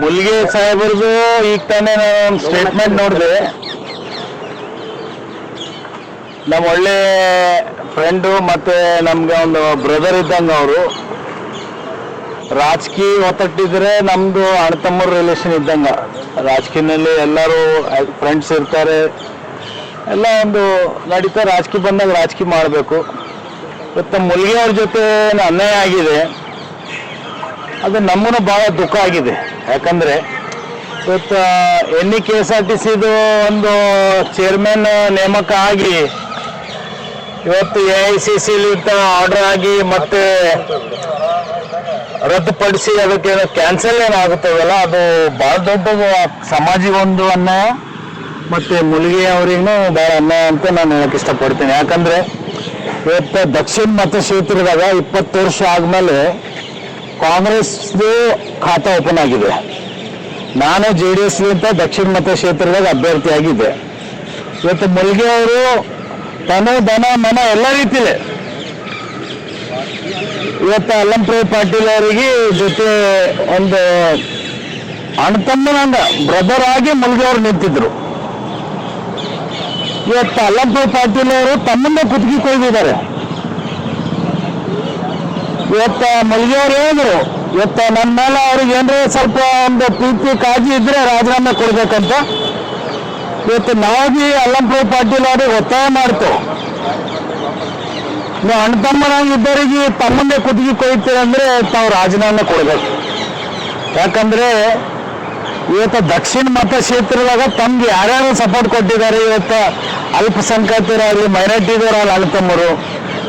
ಮುಲ್ಗೆ ಸಾಹೇಬರ್ದು ಈಗ ತಾನೇ ನಾನು ಸ್ಟೇಟ್ಮೆಂಟ್ ನೋಡಿದೆ. ನಮ್ಮ ಒಳ್ಳೆ ಫ್ರೆಂಡು ಮತ್ತೆ ನಮ್ಗೆ ಒಂದು ಬ್ರದರ್ ಇದ್ದಂಗೆ ಅವರು. ರಾಜಕೀಯ ಒತ್ತಟ್ಟಿದ್ರೆ ನಮ್ದು ಅಣ್ಣ ತಮ್ಮರ ರಿಲೇಷನ್ ಇದ್ದಂಗ. ರಾಜಕೀಯದಲ್ಲಿ ಎಲ್ಲರೂ ಫ್ರೆಂಡ್ಸ್ ಇರ್ತಾರೆ. ಎಲ್ಲ ಒಂದು ನಡೀತಾ ರಾಜಕೀಯ ಬಂದಾಗ ರಾಜಕೀಯ ಮಾಡಬೇಕು. ಇವತ್ತು ಮುಲ್ಗೆ ಅವ್ರ ಜೊತೆ ಅನ್ಯಾಯ ಆಗಿದೆ. ಅದು ನಮ್ಮನ್ನು ಭಾಳ ದುಃಖ ಆಗಿದೆ. ಯಾಕಂದರೆ ಇವತ್ತು N E K S R T C ಒಂದು ಚೇರ್ಮನ್ ನೇಮಕ ಆಗಿ ಇವತ್ತು ಎ ಐ ಸಿ ಸಿಲಿ ಆರ್ಡರ್ ಆಗಿ ಮತ್ತೆ ರದ್ದುಪಡಿಸಿ ಅದಕ್ಕೆ ಕ್ಯಾನ್ಸಲ್ ಏನಾಗುತ್ತದಲ್ಲ ಅದು ಬಹಳ ದೊಡ್ಡ ಸಮಾಜಿಗೆ ಒಂದು ಅನ್ಯಾಯ ಮತ್ತೆ ಮುಲಿಗೆ ಅವ್ರಿಗೂ ಬಹಳ ಅನ್ಯಾಯ ಅಂತ ನಾನು ಹೇಳಕ್ ಇಷ್ಟಪಡ್ತೀನಿ. ಯಾಕಂದ್ರೆ ಇವತ್ತು ದಕ್ಷಿಣ ಮತಕ್ಷೇತ್ರದಾಗ ಇಪ್ಪತ್ತು ವರ್ಷ ಆದ್ಮೇಲೆ ಕಾಂಗ್ರೆಸ್ದು ಖಾತಾ ಓಪನ್ ಆಗಿದೆ. ನಾನು ಜೆ ಡಿ ಎಸ್ ಅಂತ ದಕ್ಷಿಣ ಮತಕ್ಷೇತ್ರದಾಗ ಅಭ್ಯರ್ಥಿ ಆಗಿದ್ದೆ ಇವತ್ತು ಮುಲ್ಗೆ ಅವರು ತನು, ದನ, ಮನ ಎಲ್ಲ ರೀತಿಯಲ್ಲಿ ಇವತ್ತು ಅಲ್ಲಂಪ್ರಭು ಪಾಟೀಲ್ ಅವರಿಗೆ ಜೊತೆ ಒಂದು ಅಣ್ತಮ್ಮನಂಗ ಬ್ರದರ್ ಆಗಿ ಮುಲ್ಗೆ ಅವರು ನಿಂತಿದ್ರು. ಇವತ್ತು ಅಲ್ಲಂಪ್ರಭು ಪಾಟೀಲ್ ಅವರು ತಮ್ಮನ್ನ ಕುತ್ತಿಗೆ ಕೊಯ್ದಿದ್ದಾರೆ. ಇವತ್ತ ಮಲ್ಗೆಯವ್ರು ಹೇಳಿದ್ರು ಇವತ್ತ ನನ್ನ ಮೇಲೆ ಅವ್ರಿಗೆ ಏನ್ರೇ ಸ್ವಲ್ಪ ಒಂದು ಪ್ರೀತಿ, ಕಾಳಜಿ ಇದ್ರೆ ರಾಜೀನಾಮೆ ಕೊಡ್ಬೇಕಂತ. ಇವತ್ತು ನಾವು ಬಿ ಅಲ್ಲಂಪ್ರಭು ಪಾಟೀಲ್ ಅವ್ರಿಗೆ ಒತ್ತಾಯ ಮಾಡ್ತು. ನೀವು ಅಣ್ಣ ತಮ್ಮನಾಗಿದ್ದವರಿಗೆ ತಮ್ಮಂದೆ ಕುತ್ತಿಗೆ ಕೊಯ್ತೀರಿ ಅಂದ್ರೆ ತಾವು ರಾಜೀನಾಮೆ ಕೊಡ್ಬೇಕು. ಯಾಕಂದ್ರೆ ಇವತ್ತು ದಕ್ಷಿಣ ಮತಕ್ಷೇತ್ರದಾಗ ತಮ್ಗೆ ಯಾರ್ಯಾರು ಸಪೋರ್ಟ್ ಕೊಟ್ಟಿದ್ದಾರೆ ಇವತ್ತು ಅಲ್ಪಸಂಖ್ಯಾತರಾಗಲಿ ಮೈನಾರಿಟಿದವರಾಗಲಿ ಅಣ್ಣ ತಮ್ಮರು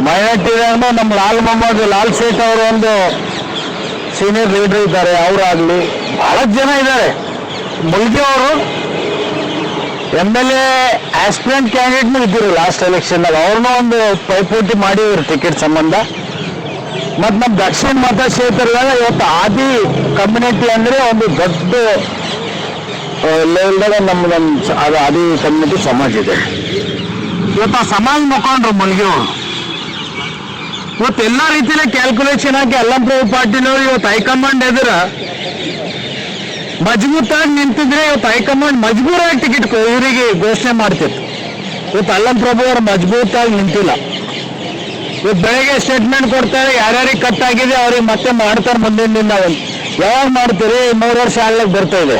ಮೈನಾರಿಟಿದಾಗ ನಮ್ಮ ಲಾಲ್ ಮೊಹಮ್ಮದ್, ಲಾಲ್ ಸೇಠ್ ಅವರು ಒಂದು ಸೀನಿಯರ್ ಲೀಡರ್ ಇದ್ದಾರೆ, ಅವರಾಗಲಿ. ಬಹಳ ಜನ ಇದ್ದಾರೆ. ಮುಲ್ಕಿ ಅವರು ಎಂ ಎಲ್ ಎ ಆಸ್ಪಿರೆಂಟ್ ಕ್ಯಾಂಡಿಡೇಟ್ನು ಇದ್ದರು ಲಾಸ್ಟ್ ಎಲೆಕ್ಷನ್ದಾಗ ಅವ್ರನ್ನೂ ಒಂದು ಪೈಪೋಟಿ ಮಾಡಿದ್ರು ಟಿಕೆಟ್ ಸಂಬಂಧ. ಮತ್ತು ನಮ್ಮ ದಕ್ಷಿಣ ಮತಕ್ಷೇತ್ರದಾಗ ಇವತ್ತು ಆದಿ ಕಮ್ಯುನಿಟಿ ಅಂದರೆ ಒಂದು ದೊಡ್ಡ ಲೆವೆಲ್ದಾಗ ನಮ್ಮ ನಮ್ಮ ಅದು ಆದಿ ಕಮ್ಯುನಿಟಿ ಸಮಾಜ ಇದೆ. ಇವತ್ತು ಆ ಸಮಾಜ ಮುಖಂಡ್ರು ಮುಲ್ಗಿಯವರು ಇವತ್ತು ಎಲ್ಲ ರೀತಿಯ ಕ್ಯಾಲ್ಕುಲೇಷನ್ ಹಾಕಿ ಅಲ್ಲಂಪ್ರಭು ಪಾಟೀಲ್ ಅವರು ಇವತ್ತು ಹೈಕಮಾಂಡ್ ಎದುರ ಮಜಬೂತಾಗಿ ನಿಂತಿದ್ರೆ ಇವತ್ತು ಹೈಕಮಾಂಡ್ ಮಜಬೂರಾಗಿ ಟಿಕೆಟ್ ಇವರಿಗೆ ಘೋಷಣೆ ಮಾಡ್ತಿತ್ತು. ಇವತ್ತು ಅಲ್ಲಂ ಪ್ರಭು ಅವರು ಮಜಬೂತಾಗಿ ನಿಂತಿಲ್ಲ. ಇವತ್ತು ಬೆಳಗ್ಗೆ ಸ್ಟೇಟ್ಮೆಂಟ್ ಕೊಡ್ತಾರೆ, ಯಾರ್ಯಾರಿಗೆ ಕಟ್ ಆಗಿದೆ ಅವ್ರಿಗೆ ಮತ್ತೆ ಮಾಡ್ತಾರೆ ಮುಂದಿನ ದಿನ ಯಾವಾಗ ಮಾಡ್ತೀರಿ? ಮೂರು ವರ್ಷ ಆಗ್ಲಿಕ್ಕೆ ಬರ್ತಾ ಇದೆ.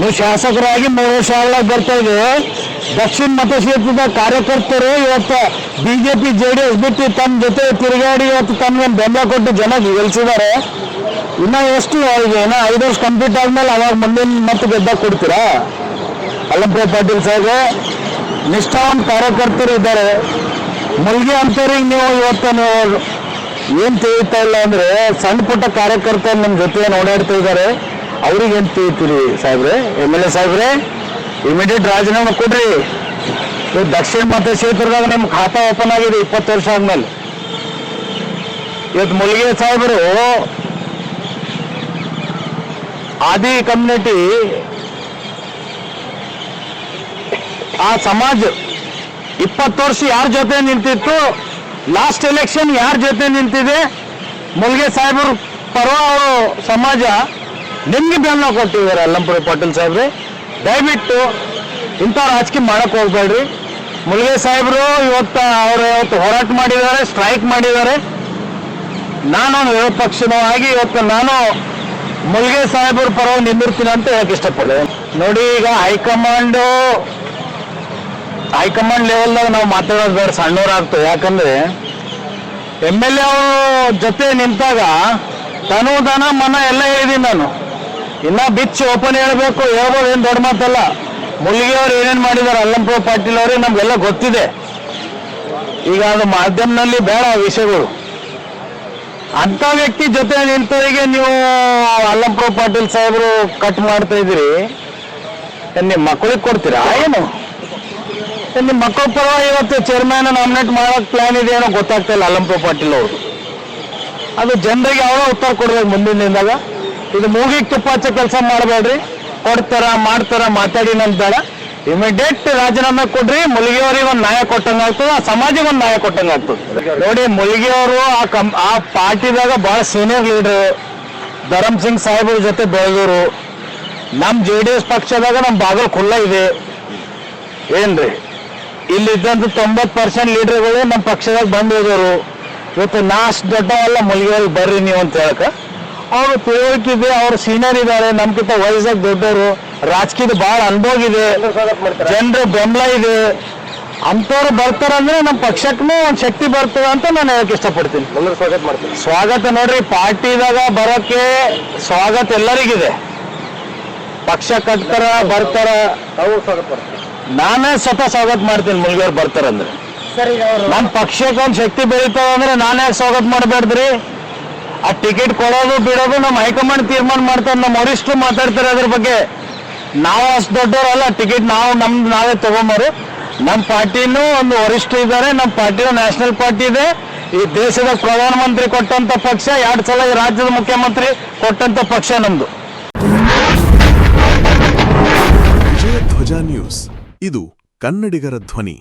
ನೀವು ಶಾಸಕರಾಗಿ ಮೂರು ವರ್ಷ ಆಗ್ಲಿಕ್ಕೆ ಬರ್ತಾ ಇದೆ. ದಕ್ಷಿಣ ಮತಕ್ಷೇತ್ರದ ಕಾರ್ಯಕರ್ತರು ಇವತ್ತು ಬಿಜೆಪಿ ಜೆ ಡಿ ಎಸ್ ಬಿಟ್ಟು ತಮ್ಮ ಜೊತೆ ತಿರುಗಾಡಿ ಇವತ್ತು ತಮ್ಗೆ ಬೆಂಬಲ ಕೊಟ್ಟು ಜನ ಗೆಲ್ಸಿದ್ದಾರೆ ಇನ್ನ ಎಷ್ಟು ಅವ್ರಿಗೆ ಏನೋ ಐದು ವರ್ಷ ಕಂಪ್ಲೀಟ್ ಆದ್ಮೇಲೆ ಅವಾಗ ಮುಂದಿನ ಮತ್ತೆ ಗೆದ್ದಾಗ ಕೊಡ್ತೀರಾ? ಅಲ್ಲಂಪ್ರ ಪಾಟೀಲ್ ಸಾಹೇಬ್ ನಿಷ್ಠಾವಂತ ಕಾರ್ಯಕರ್ತರು ಇದ್ದಾರೆ. ಮುಲ್ಗಿ ಅಂತವ್ರಿಗೆ ನೀವು ಇವತ್ತು ನೀವು ಏನ್ ತಿಳಿತಾ ಇಲ್ಲ ಅಂದ್ರೆ ಸಣ್ಣ ಪುಟ್ಟ ಕಾರ್ಯಕರ್ತರು ನಮ್ಮ ಜೊತೆ ಓಡಾಡ್ತಾ ಇದ್ದಾರೆ, ಅವ್ರಿಗೆ ಏನ್ ತಿಳಿತೀರಿ ಸಾಹೇಬ್ರೆ? ಎಂ ಎಲ್ ಎ ಸಾಹೇಬ್ರೆ ಇಮಿಡಿಯೇಟ್ ರಾಜೀನಾಮೆ ಕೊಡ್ರಿ. ಇವತ್ತು ದಕ್ಷಿಣ ಮತಕ್ಷೇತ್ರದಾಗ ನಮ್ಮ ಖಾತಾ ಓಪನ್ ಆಗಿದೆ ಇಪ್ಪತ್ತು ವರ್ಷ ಆದ್ಮೇಲೆ. ಇವತ್ತು ಮುಲ್ಗೆ ಸಾಹೇಬರು, ಆದಿ ಕಮ್ಯುನಿಟಿ, ಆ ಸಮಾಜ ಇಪ್ಪತ್ತು ವರ್ಷ ಯಾರ ಜೊತೆ ನಿಂತಿತ್ತು ಲಾಸ್ಟ್ ಎಲೆಕ್ಷನ್ ಯಾರ ಜೊತೆ ನಿಂತಿದೆ ಮುಲ್ಗೆ ಸಾಹೇಬರು ಪರ್ವ ಅವರು ಸಮಾಜ ನಿಮ್ಗೆ ಬೆನ್ನ ಕೊಟ್ಟಿದ್ದಾರೆ ಅಲ್ಲಂಪುರ ಪಾಟೀಲ್ ಸಾಹೇಬ್ರೆ. ದಯವಿಟ್ಟು ಇಂಥ ರಾಜಕೀಯ ಮಾಡಕ್ ಹೋಗ್ಬೇಡ್ರಿ. ಮುಲ್ಗೆ ಸಾಹೇಬರು ಇವತ್ತು ಅವರು ಇವತ್ತು ಹೋರಾಟ ಮಾಡಿದ್ದಾರೆ, ಸ್ಟ್ರೈಕ್ ಮಾಡಿದ್ದಾರೆ. ನಾನು ವಿರೋಧ ಆಗಿ ಇವತ್ತು ನಾನು ಮುಲ್ಗೆ ಸಾಹೇಬ್ರ ಪರವಾಗಿ ನಿಂದಿರ್ತೀನಿ ಅಂತ ಹೇಳಕ್ ಇಷ್ಟಪಡ್ತೇನೆ. ನೋಡಿ ಈಗ ಹೈಕಮಾಂಡು, ಹೈಕಮಾಂಡ್ ಲೆವೆಲ್ದಾಗ ನಾವು ಮಾತಾಡೋದು ಬೇಡ ಸಣ್ಣವರಾಗ್ತದೆ ಯಾಕಂದ್ರೆ ಎಂ ಎಲ್ ಎ ಅವರು ಜೊತೆ ನಿಂತಾಗ ತನು ದನ ಮನ ಎಲ್ಲ ಹೇಳಿದೀನಿ ನಾನು. ಇನ್ನ ಬಿಚ್ ಓಪನ್ ಹೇಳ್ಬೇಕು, ಹೇಳ್ಬೋದು, ಏನ್ ದೊಡ್ಡ ಮಾತಲ್ಲ. ಮುಲ್ಗಿ ಅವ್ರು ಏನೇನ್ ಮಾಡಿದಾರೆ ಪಾಟೀಲ್ ಅವ್ರಿಗೆ ನಮ್ಗೆಲ್ಲ ಗೊತ್ತಿದೆ. ಈಗ ಅದು ಮಾಧ್ಯಮದಲ್ಲಿ ಬೇಡ ವಿಷಯಗಳು. ಅಂತ ವ್ಯಕ್ತಿ ಜೊತೆ ನಿಂತವರಿಗೆ ನೀವು ಅಲ್ಲಂಪ್ರಭು ಪಾಟೀಲ್ ಸಾಹೇಬರು ಕಟ್ ಮಾಡ್ತಾ ಇದ್ದೀರಿ. ನಿಮ್ ನಿಮ್ಮ ಮಕ್ಕಳಿಗೆ ಕೊಡ್ತೀರಾ? ಏನು? ನಿಮ್ ನಿಮ್ಮ ಮಕ್ಕಳ ಪರವಾಗಿ ಇವತ್ತು ಚೇರ್ಮನ್ ನಾಮಿನೇಟ್ ಮಾಡೋಕ್ ಪ್ಲಾನ್ ಇದೆ ಏನೋ ಗೊತ್ತಾಗ್ತಾ ಇಲ್ಲ ಪಾಟೀಲ್ ಅವರು. ಅದು ಜನರಿಗೆ ಅವರ ಉತ್ತರ ಕೊಡ್ಬೇಕು ಮುಂದಿನ ದಿನದಾಗ. ಇದು ಮೂಗಿಗೆ ತುಪ್ಪ ಹಚ್ಚೋ ಕೆಲಸ ಮಾಡಬೇಡ್ರಿ. ಕೊಡ್ತಾರ, ಮಾಡ್ತಾರ, ಮಾತಾಡಿ ಬೇಡ. ಇಮಿಡಿಯೇಟ್ ರಾಜೀನಾಮೆ ಕೊಡ್ರಿ, ಮುಲ್ಗಿಯವ್ರಿಗೆ ಒಂದು ನ್ಯಾಯ ಕೊಟ್ಟಂಗ ಆಗ್ತದ, ಆ ಸಮಾಜಕ್ಕೆ ಒಂದು ನ್ಯಾಯ ಕೊಟ್ಟಂಗ ಆಗ್ತದೆ. ನೋಡಿ, ಮುಲ್ಗಿಯವರು ಆ ಕಂ ಆ ಪಾರ್ಟಿದಾಗ ಬಹಳ ಸೀನಿಯರ್ ಲೀಡರ್ ಧರಮ್ ಸಿಂಗ್ ಸಾಹೇಬ್ರ ಜೊತೆ ಬೆಳೆದವರು ನಮ್ಮ ಜೆ ಡಿ ಎಸ್ ಪಕ್ಷದಾಗ ನಮ್ ಬಾಗಲ್ ಖುಲ್ಲ ಇದೆ. ಏನ್ರಿ? ಇಲ್ಲಿದ್ದಂತ ತೊಂಬತ್ ಪರ್ಸೆಂಟ್ ಲೀಡರ್ಗಳು ನಮ್ಮ ಪಕ್ಷದಾಗ ಬಂದ್ ಇವತ್ತು ನಾ ಅಷ್ಟು ದೊಡ್ಡವಲ್ಲ ಮುಲ್ಗಿಯವ್ರಿಗೆ ಬರ್ರಿ ನೀವು ಅಂತ ಹೇಳಕ ಅವ್ರು ತಿಳುವಳಿಕೆ ಇದೆ ಅವ್ರ ಸೀನಿಯರ್ ಇದ್ದಾರೆ ನಮ್ಗಿಂತ ವಯಸ್ಸಾಗಿ ದೊಡ್ಡವರು. ರಾಜಕೀಯದ ಬಹಳ ಅನುಭವ ಇದೆ. ಜನರ ಬೆಂಬಲ ಇದೆ. ಅಂತವ್ರು ಬರ್ತಾರಂದ್ರೆ ನಮ್ಮ ಪಕ್ಷಕ್ಕೂ ಒಂದು ಶಕ್ತಿ ಬರ್ತದೆ ಅಂತ ನಾನು ಹೇಳಕ್ ಇಷ್ಟಪಡ್ತೀನಿ. ಸ್ವಾಗತ ಮಾಡ್ತೀನಿ ಸ್ವಾಗತ ನೋಡ್ರಿ ಪಾರ್ಟಿದಾಗ ಬರೋಕೆ ಸ್ವಾಗತ ಎಲ್ಲರಿಗಿದೆ. ಪಕ್ಷ ಕಟ್ತಾರ ಬರ್ತಾರ. ಸ್ವಾಗತ ನಾನೇ ಸ್ವತಃ ಸ್ವಾಗತ ಮಾಡ್ತೀನಿ ಮುಳುಗಿಯವ್ರು ಬರ್ತಾರಂದ್ರೆ. ನಮ್ಮ ಪಕ್ಷಕ್ಕೆ ಒಂದು ಶಕ್ತಿ ಬೆಳೀತದ ಅಂದ್ರೆ ನಾನೇ ಸ್ವಾಗತ ಮಾಡಬೇಡ್ದ್ರಿ ಆ ಟಿಕೆಟ್ ಕೊಡೋದು, ಬಿಡೋದು ನಮ್ಮ ಹೈಕಮಾಂಡ್ ತೀರ್ಮಾನ ಮಾಡ್ತಾರೆ, ನಮ್ಮ ವರಿಷ್ಠರು ಮಾತಾಡ್ತಾರೆ ಅದ್ರ ಬಗ್ಗೆ. ನಾವು ಅಷ್ಟು ದೊಡ್ಡವರಲ್ಲ ಟಿಕೆಟ್ ನಾವು ನಮ್, ನಾವೇ ತಗೊಂಬರು. ನಮ್ಮ ಪಾರ್ಟಿನೂ ಒಂದು ವರಿಷ್ಠರು ಇದ್ದಾರೆ ನಮ್ಮ ಪಾರ್ಟಿನೂ ನ್ಯಾಷನಲ್ ಪಾರ್ಟಿ ಇದೆ. ಈ ದೇಶದ ಪ್ರಧಾನಮಂತ್ರಿ ಕೊಟ್ಟಂತ ಪಕ್ಷ, ಎರಡು ಸಲ ಈ ರಾಜ್ಯದ ಮುಖ್ಯಮಂತ್ರಿ ಕೊಟ್ಟಂತ ಪಕ್ಷ ನಮ್ದು. ವಿಜಯಧ್ವಜ ನ್ಯೂಸ್. ಇದು ಕನ್ನಡಿಗರ ಧ್ವನಿ.